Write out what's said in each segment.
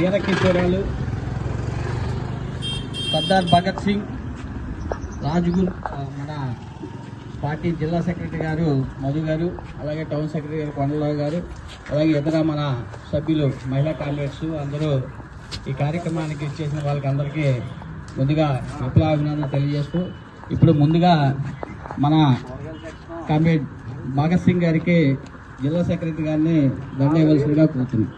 వీరకిశోరాలు సర్దార్ భగత్ సింగ్ రాజ్గురు మన పార్టీ జిల్లా సెక్రటరీ గారు మధు గారు అలాగే టౌన్ సెక్రటరీ గారు కొండలరావు గారు అలాగే ఇతర మన సభ్యులు మహిళా కామ్రేడ్స్ అందరూ ఈ కార్యక్రమానికి ఇచ్చేసిన వాళ్ళకి అందరికీ ముందుగా విప్లవాభినందనలు తెలియజేస్తూ ఇప్పుడు ముందుగా మన కామ్రేడ్ భగత్ సింగ్ గారికి జిల్లా సెక్రటరీ గారిని దండేయవలసిందిగా కూర్చున్నాం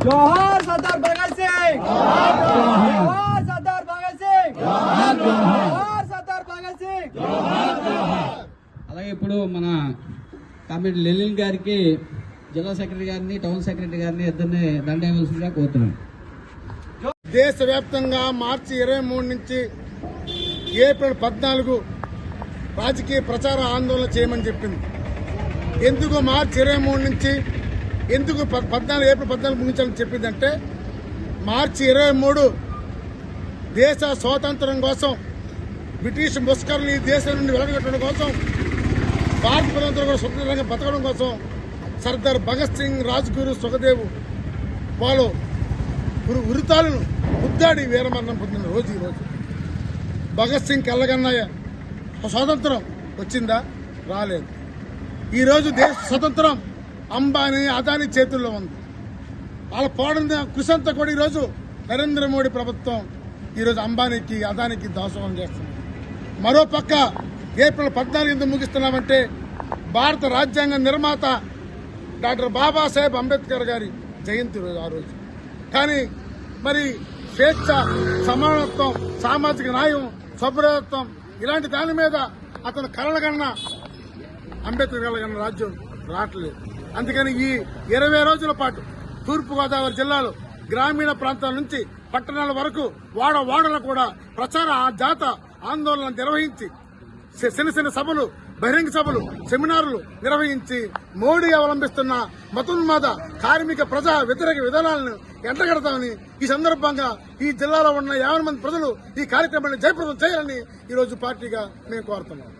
जोहार सरदार भगत सिंह जोहार सरदार भगत सिंह जोहार सरदार भगत सिंह అలాగే ఇప్పుడు మన కామ్రేడ్ లెలిన్ గారికి జిల్లా సెక్రటరీ గారిని టౌన్ సెక్రటరీ గారిని ఇద్దరిని దండేయవలసిందిగా కోరుతున్నాం దేశవ్యాప్తంగా మార్చి ఇరవై మూడు నుంచి ఏప్రిల్ పద్నాలుగు రాజకీయ ప్రచార ఆందోళన చేయమని చెప్పింది ఎందుకు మార్చి ఇరవై మూడు నుంచి ఎందుకు ప- పద్నాలుగు ఏప్రిల్ పద్నాలుగు ముగించాలని చెప్పిందంటే మార్చి ఇరవై మూడు దేశ స్వాతంత్రం కోసం బ్రిటిష్ ముస్కర్లు ఈ దేశం నుండి వెలగొట్టడం కోసం భారత ప్రజలందరూ కూడా స్వతంత్రంగా బతకడం కోసం సర్దార్ భగత్ సింగ్ రాజ్గురు సుఖదేవ్ వాళ్ళు ఉరి ఉరితాలను ముద్దాడి వీరమరణం పొందిన రోజు ఈ రోజు. భగత్ సింగ్ కల్లగన్నయ్య స్వాతంత్రం వచ్చిందా? రాలేదు. ఈరోజు దేశ స్వతంత్రం అంబానీ అదాని చేతుల్లో ఉంది. వాళ్ళ పోవడం కృషి అంతా కూడా ఈరోజు నరేంద్ర మోడీ ప్రభుత్వం ఈరోజు అంబానీకి అదానికి దాసోహం చేస్తుంది. మరోపక్క ఏప్రిల్ పద్నాలుగు ఎందుకు ముగిస్తున్నామంటే భారత రాజ్యాంగ నిర్మాత డాక్టర్ బాబాసాహెబ్ అంబేద్కర్ గారి జయంతి రోజు ఆ రోజు. కానీ మరి స్వేచ్ఛ సమానత్వం సామాజిక న్యాయం సభ్రత్వం ఇలాంటి దాని మీద అతను కలగన్న అంబేద్కర్ కలగన్న రాజ్యం రావట్లేదు. అందుకని ఈ ఇరవై రోజుల పాటు తూర్పుగోదావరి జిల్లాలో గ్రామీణ ప్రాంతాల నుంచి పట్టణాల వరకు వాడ వాడలు కూడా ప్రచార ఆ జాత ఆందోళన నిర్వహించి చిన్న చిన్న సభలు బహిరంగ సభలు సెమినార్లు నిర్వహించి మోడీ అవలంబిస్తున్న మతోన్మాద కార్మిక ప్రజా వ్యతిరేక విధానాలను ఎంటగడతామని ఈ సందర్భంగా ఈ జిల్లాలో ఉన్న యాభై మంది ప్రజలు ఈ కార్యక్రమాన్ని జయప్రదం చేయాలని ఈరోజు పార్టీగా మేము కోరుతున్నాం.